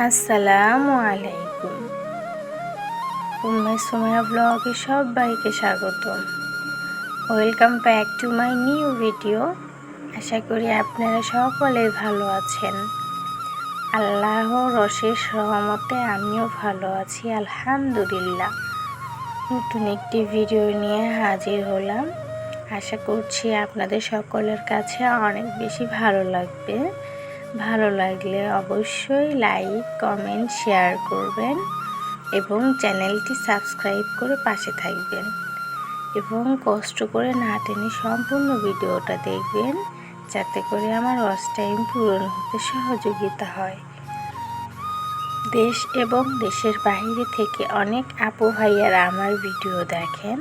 আসসালামু আলাইকুম। উম্মে সুমাইয়া ব্লগে সবাইকে স্বাগতম। Welcome back to my new video. আশা করি আপনারা সকলে ভালো আছেন। আল্লাহ অশেষ রহমতে আমিও ভালো আছি, আলহামদুলিল্লাহ। নতুন একটি ভিডিও নিয়ে হাজির হলাম। আশা করছি আপনাদের সকলের কাছে অনেক বেশি ভালো লাগবে। ভালো লাগলে অবশ্যই লাইক, কমেন্ট, শেয়ার করবেন এবং চ্যানেলটি সাবস্ক্রাইব করে পাশে থাকবেন এবং কষ্ট করে না টেনে সম্পূর্ণ ভিডিওটা দেখবেন যাতে করে আমার ওয়াচ টাইম পূরণ হতে সহযোগিতা হয়। দেশ এবং দেশের বাইরে থেকে অনেক আপু ভাইয়ারা আমার ভিডিও দেখেন,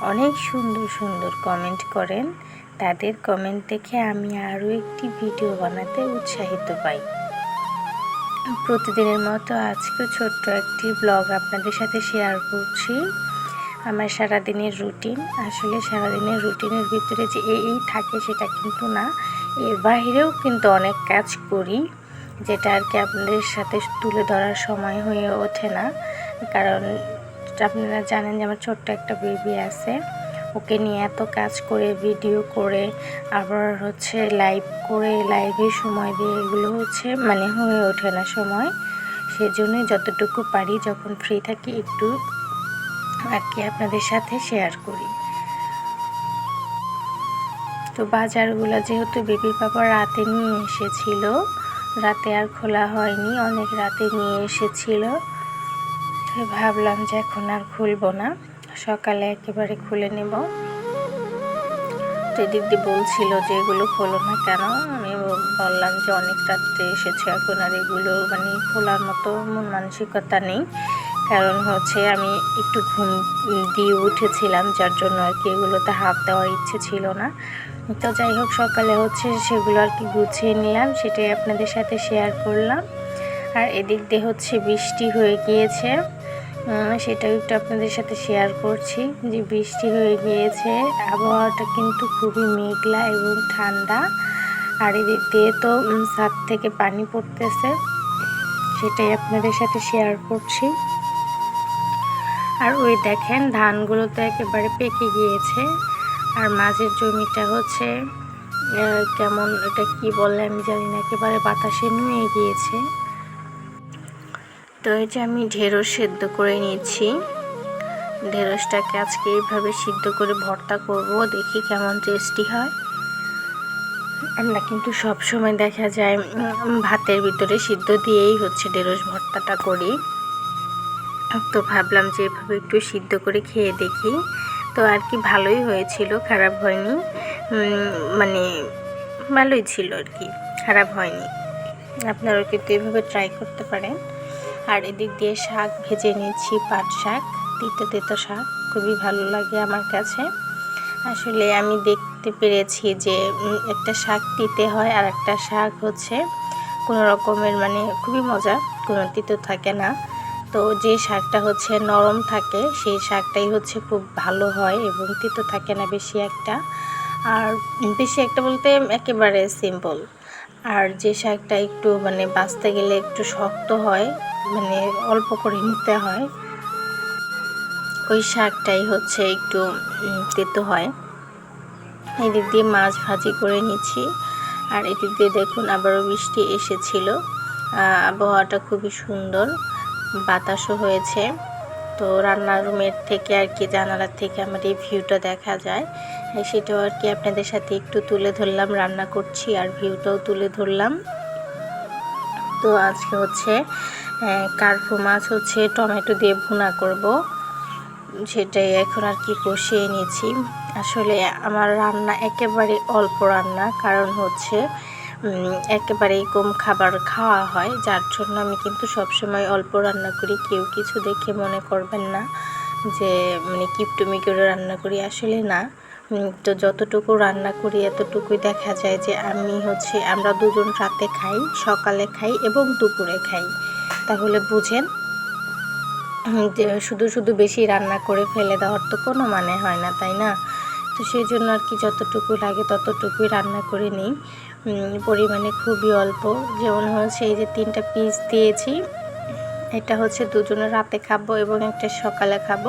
অনেক সুন্দর সুন্দর কমেন্ট করেন। তাদের কমেন্ট দেখে আমি আরও একটি ভিডিও বানাতে উৎসাহিত পাই। প্রতিদিনের মতো আজকেও ছোট্ট একটি ব্লগ আপনাদের সাথে শেয়ার করছি। আমার সারাদিনের রুটিন আসলে সারাদিনের রুটিনের ভিতরে যে এই এই থাকে সেটা কিন্তু না। এর বাহিরেও কিন্তু অনেক কাজ করি, যেটা আর কি আপনাদের সাথে তুলে ধরার সময় হয়ে ওঠে না। কারণ আপনারা জানেন যে আমার ছোট্ট একটা বেবি আছে। ওকে নিয়ে এত কাজ করে ভিডিও করে, আবার হচ্ছে লাইভ করে লাইভে সময় দিয়ে এগুলো হচ্ছে মানে হয়ে ওঠে না সময়। সেজন্যই যতটুকু পারি যখন ফ্রি থাকি একটু আর কি আপনাদের সাথে শেয়ার করি। তো বাজারগুলো যেহেতু বেবির পাপা রাতে নিয়ে এসেছিল, রাতে আর খোলা হয়নি, অনেক রাতে নিয়ে এসেছিল। ভাবলাম যে এখন আর খুলবো না। সকালে একেবারে খুলে নেব। তো এদিক দিয়ে বলছিল যে এগুলো খোলো না কেন? আমি বললাম যে অনেক রাত্রে এসেছে এখন আর এগুলো মানে খোলার মতো মন মানসিকতা নেই। কারণ হচ্ছে আমি একটু ঘুম দিয়ে উঠেছিলাম, যার জন্য আর কি এগুলোতে হাত দেওয়ার ইচ্ছে ছিল না। তো যাই হোক, সকালে হচ্ছে সেগুলো আর কি গুছিয়ে নিলাম, সেটাই আপনাদের সাথে শেয়ার করলাম। আর এদিক দিয়ে হচ্ছে বৃষ্টি হয়ে গিয়েছে। সেটাও একটু আপনাদের সাথে শেয়ার করছি যে বৃষ্টি হয়ে গিয়েছে, আবহাওয়াটা কিন্তু খুবই মেঘলা এবং ঠান্ডা। আর এদিক দিয়ে তো ছাদ থেকে পানি পড়তেছে, সেটাই আপনাদের সাথে শেয়ার করছি। আর ওই দেখেন, ধানগুলো তো একেবারে পেকে গিয়েছে, আর মাঝের জমিটা হচ্ছে কেমন, এটা কি বললে আমি জানি না, একেবারে বাতাসে নুয়ে গিয়েছে। তো এই যে আমি ঢেঁড়স সেদ্ধ করে নিচ্ছি ঢেঁড়সটাকে আজকে এইভাবে সিদ্ধ করে ভর্তা করব, দেখি কেমন টেস্টি হয়। আমরা কিন্তু সব সময় দেখা যায় ভাতের ভিতরে সিদ্ধ দিয়েই হচ্ছে ঢেঁড়স ভর্তাটা করি। তো ভাবলাম যে এভাবে একটু সিদ্ধ করে খেয়ে দেখি। তো আর কি ভালোই হয়েছিল, খারাপ হয়নি। মানে ভালোই ছিল আর কি, খারাপ হয়নি। আপনারাও কিন্তু এভাবে ট্রাই করতে পারেন। আর এদিক দিয়ে শাক ভেজে নিয়েছি পাট শাক, তিতো তিতো শাক, খুবই ভালো লাগে আমার কাছে। আসলে আমি দেখতে পেরেছি যে একটা শাক তিতে হয় আর একটা শাক হচ্ছে কোনো রকমের মানে খুবই মজা, কোনো তিতো থাকে না। তো যে শাকটা হচ্ছে নরম থাকে, সেই শাকটাই হচ্ছে খুব ভালো হয় এবং তিতো থাকে না বেশি একটা। আর বেশি একটা বলতে একেবারে সিম্পল আর যে শাকটা একটু মানে বাঁচতে গেলে একটু শক্ত হয় মানে অল্প করে নিতে হয়। ওই শাকটাই হচ্ছে একটু তেতো হয়। এদিক দিয়ে মাছ ভাজি করে নিচ্ছি। আর এদিক দিয়ে দেখুন আবারও বৃষ্টি এসেছিল। আবহাওয়াটা খুবই সুন্দর। বাতাসও হয়েছে। তো রান্নার রুমের থেকে আর কি জানালার থেকে আমার এই ভিউটা দেখা যায়। সেটাও আর কি আপনাদের সাথে একটু তুলে ধরলাম, রান্না করছি আর ভিউটাও তুলে ধরলাম। তো আজকে হচ্ছে কার্পু মাছ হচ্ছে টমেটো দিয়ে ভুনা করব। সেটাই এখন আর কি কষিয়ে নিয়েছি। আসলে আমার রান্না একেবারে অল্প রান্না, কারণ হচ্ছে একেবারেই কম খাবার খাওয়া হয়। যার জন্য আমি কিন্তু সবসময় অল্প রান্না করি। কেউ কিছু দেখে মনে করবেন না যে মানে কিপটুমি করে রান্না করি। আসলে না। তো যতটুকু রান্না করি, এতটুকুই দেখা যায় যে আমি হচ্ছে আমরা দুজন রাতে খাই, সকালে খাই এবং দুপুরে খাই। তাহলে বুঝেন যে শুধু শুধু বেশি রান্না করে ফেলে দেওয়ার তো কোনো মানে হয় না, তাই না? তো সেই জন্য আর কি যতটুকু লাগে ততটুকুই রান্না করে নিই। পরিমাণে খুবই অল্প। যেমন হচ্ছে এই যে তিনটা পিস দিয়েছি, এটা হচ্ছে দুজনে রাতে খাব এবং একটা সকালে খাব।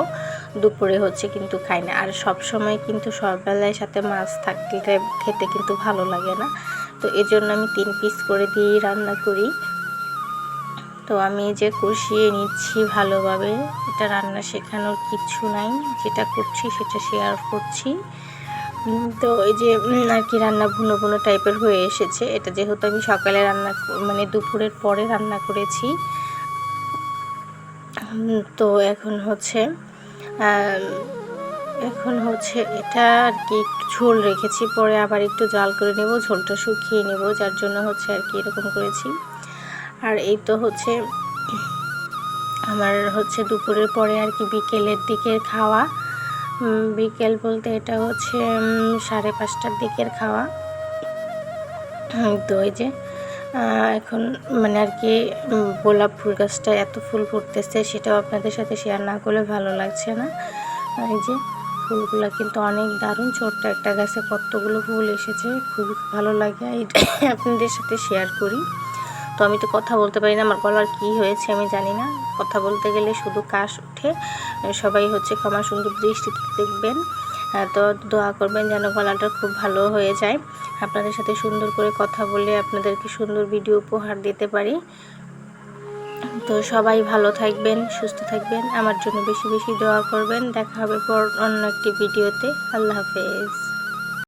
দুপুরে হচ্ছে কিন্তু খাই না। আর সব সময় কিন্তু সববেলায় সাথে মাছ থাকলে খেতে কিন্তু ভালো লাগে না। তো এই জন্য আমি তিন পিস করে দিয়েই রান্না করি। তো আমি যে কষিয়ে নিচ্ছি ভালোভাবে, এটা রান্না শেখানোর কিচ্ছু নাই। যেটা করছি সেটা শেয়ার করছি। তো এই যে আর কি রান্না ভুনো ভুনো টাইপের হয়ে এসেছে। এটা যেহেতু আমি সকালে রান্না মানে দুপুরের পরে রান্না করেছি। তো এখন হচ্ছে এখন হচ্ছে এটা আর কি, ঝোল রেখেছি, পরে আবার একটু জাল করে নেব, ঝোলটা শুকিয়ে নেব, যার জন্য হচ্ছে আর কি এরকম করেছি। আর এই তো হচ্ছে আমার হচ্ছে দুপুরের পরে আর কি বিকেলের দিকের খাওয়া। বিকেল বলতে এটা হচ্ছে সাড়ে পাঁচটার দিকের খাওয়া। তো এই যে এখন মানে আর কি গোলাপ ফুল গাছটা এত ফুল ফুটতেছে, সেটাও আপনাদের সাথে শেয়ার না করলে ভালো লাগছে না। এই যে ফুলগুলো কিন্তু অনেক দারুণ, ছোট্ট একটা গাছে কতগুলো ফুল এসেছে, খুব ভালো লাগে। এটা আপনাদের সাথে শেয়ার করি। তো আমি তো কথা বলতে পারি না, আমার গলার কী হয়েছে আমি জানি না। কথা বলতে গেলে শুধু কাশ উঠে সবাই হচ্ছে ক্ষমা সুন্দর দৃষ্টিতে দেখবেন। তো দোয়া করবেন যেন গলাটা খুব ভালো হয়ে যায়। আপনাদের সাথে সুন্দর করে কথা বলে আপনাদেরকে সুন্দর ভিডিও উপহার দিতে পারি। তো সবাই ভালো থাকবেন, সুস্থ থাকবেন। আমার জন্য বেশি বেশি দোয়া করবেন। দেখা হবে পর অন্য একটি ভিডিওতে আল্লাহ হাফেজ।